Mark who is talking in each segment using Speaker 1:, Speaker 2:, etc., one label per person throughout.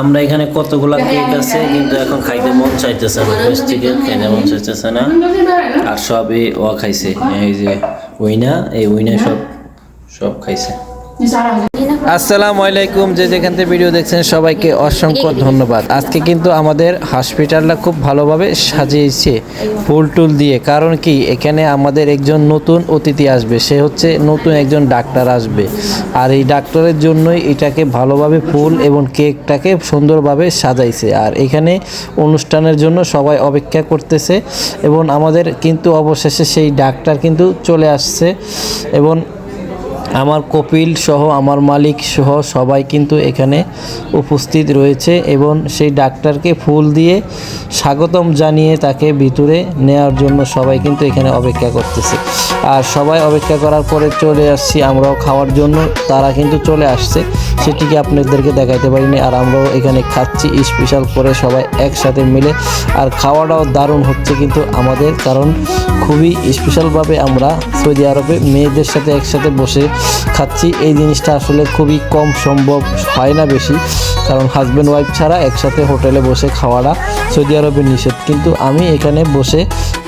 Speaker 1: আমরা এখানে কতগুলা কেক আছে কিন্তু এখন খাইতে মন চাইতেছে না। বেশ থেকে খাইতে মন চাইতেছে না। আর সব এই ও খাইছে। এই যে উইনা এই উইনা সব সব খাইছে। আসসালামু আলাইকুম, যে যেখান থেকে ভিডিও দেখছেন সবাইকে অসংখ্য ধন্যবাদ। আজকে কিন্তু আমাদের হসপিটালটা খুব ভালোভাবে সাজিয়েছে ফুল টুল দিয়ে। কারণ কি, এখানে আমাদের একজন নতুন অতিথি আসবে। সে হচ্ছে নতুন একজন ডাক্তার আসবে। আর এই ডাক্তারের জন্যই এটাকে ভালোভাবে ফুল এবং কেকটাকে সুন্দরভাবে সাজাইছে। আর এখানে অনুষ্ঠানের জন্য সবাই অপেক্ষা করতেছে। এবং আমাদের কিন্তু অবশেষে সেই ডাক্তার কিন্তু চলে আসছে। এবং আমার কপিল সহ আমার মালিক সহ সবাই কিন্তু এখানে উপস্থিত রয়েছে এবং সেই ডাক্তারকে ফুল দিয়ে স্বাগতম জানিয়ে তাকে ভিতরে নেওয়ার জন্য সবাই কিন্তু এখানে অপেক্ষা করতেছে। আর সবাই অপেক্ষা করার পরে চলে আসছি আমরাও খাওয়ার জন্য। তারা কিন্তু চলে আসছে। সেটিকে আপনাদেরকে দেখাইতে পারিনি। আর আমরাও এখানে খাচ্ছি স্পেশাল করে সবাই একসাথে মিলে। আর খাওয়াটাও দারুণ হচ্ছে কিন্তু আমাদের। কারণ খুবই স্পেশালভাবে আমরা সৌদি আরবে মেয়েদের সাথে একসাথে বসে খাচ্ছি। এই জিনিসটা আসলে খুবই কম সম্ভব হয় না বেশি, কারণ হাজব্যান্ড ওয়াইফ ছাড়া একসাথে হোটেলে বসে খাওয়াটা সৌদি আরবে নিষেধ। কিন্তু আমি এখানে বসে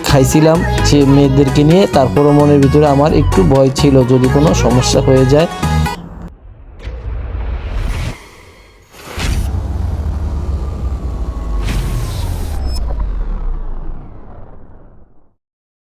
Speaker 1: খাইছিলাম যে মেয়েদেরকে নিয়ে, তারপরও মনের ভিতরে আমার একটু ভয় ছিল। যদি কোনো সমস্যা হয়ে যায়